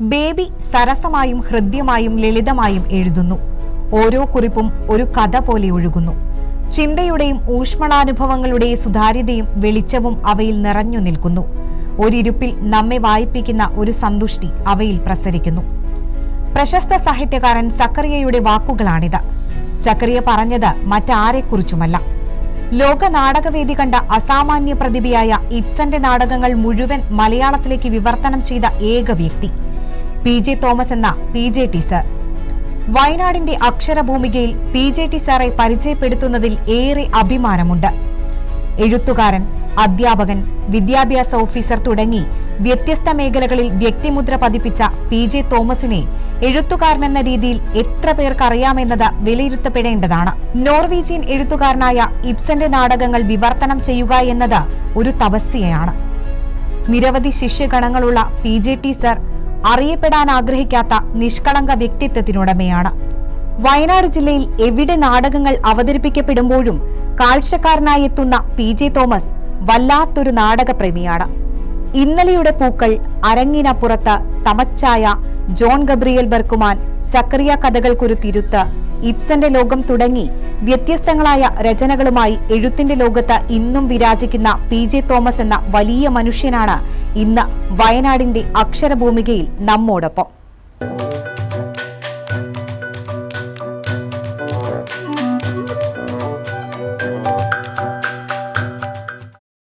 Baby സരസമായും ഹൃദ്യമായും ലളിതമായും എഴുതുന്നു. ഓരോ കുറിപ്പും ഒരു കഥ പോലെ ഒഴുകുന്നു. ചിന്തയുടെയും ഊഷ്മളാനുഭവങ്ങളുടെയും സുതാര്യതയും വെളിച്ചവും അവയിൽ നിറഞ്ഞു നിൽക്കുന്നു. ഒരിരുപ്പിൽ നമ്മെ വായിപ്പിക്കുന്ന ഒരു സന്തുഷ്ടി അവയിൽ പ്രസരിക്കുന്നു. പ്രശസ്ത സാഹിത്യകാരൻ സക്കറിയയുടെ വാക്കുകളാണിത്. സക്കറിയ പറഞ്ഞത് മറ്റാരെക്കുറിച്ചുമല്ല. ലോക നാടകവേദി കണ്ട അസാമാന്യ പ്രതിഭയായ ഇബ്സന്റെ നാടകങ്ങൾ മുഴുവൻ മലയാളത്തിലേക്ക് വിവർത്തനം ചെയ്ത ഏക വ്യക്തി. പി ജെ തോമസ് എന്ന പി ജെ ടി സർ. വയനാടിന്റെ അക്ഷരഭൂമികയിൽ പി ജെ ടി സാറെ പരിചയപ്പെടുത്തുന്നതിൽ ഏറെ അഭിമാനമുണ്ട്. എഴുത്തുകാരൻ അധ്യാപകൻ വിദ്യാഭ്യാസ ഓഫീസർ തുടങ്ങി വ്യത്യസ്ത മേഖലകളിൽ വ്യക്തിമുദ്ര പതിപ്പിച്ച പി ജെ തോമസിനെ എഴുത്തുകാരനെന്ന രീതിയിൽ എത്ര പേർക്കറിയാമെന്നത് വിലയിരുത്തപ്പെടേണ്ടതാണ്. നോർവീജിയൻ എഴുത്തുകാരനായ ഇബ്സന്റെ നാടകങ്ങൾ വിവർത്തനം ചെയ്യുക എന്നത് ഒരു തപസ്യയാണ്. നിരവധി ശിഷ്യഗണങ്ങളുള്ള പി ജെ ടി സർ അറിയപ്പെടാൻ ആഗ്രഹിക്കാത്ത നിഷ്കളങ്ക വ്യക്തിത്വത്തിനുടമയാണ്. വയനാട് ജില്ലയിൽ എവിടെ നാടകങ്ങൾ അവതരിപ്പിക്കപ്പെടുമ്പോഴും കാഴ്ചക്കാരനായി എത്തുന്ന പി ജെ തോമസ് വല്ലാത്തൊരു നാടകപ്രേമിയാണ് ഇന്നലെയുടെ പൂക്കൾ അരങ്ങിനപ്പുറത്ത് തമച്ചായ ജോൺ ഗബ്രിയൽ ബർക്കുമാൻ സക്രിയ കഥകൾക്കൊരു തിരുത്ത് ഇബ്സന്റെ ലോകം തുടങ്ങി. വ്യത്യസ്തങ്ങളായ രചനകളുമായി എഴുത്തിന്റെ ലോകത്ത് ഇന്നും വിരാജിക്കുന്ന പി ജെ തോമസ് എന്ന വലിയ മനുഷ്യനാണ് ഇന്ന് വയനാടിന്റെ അക്ഷരഭൂമികയിൽ നമ്മോടൊപ്പം.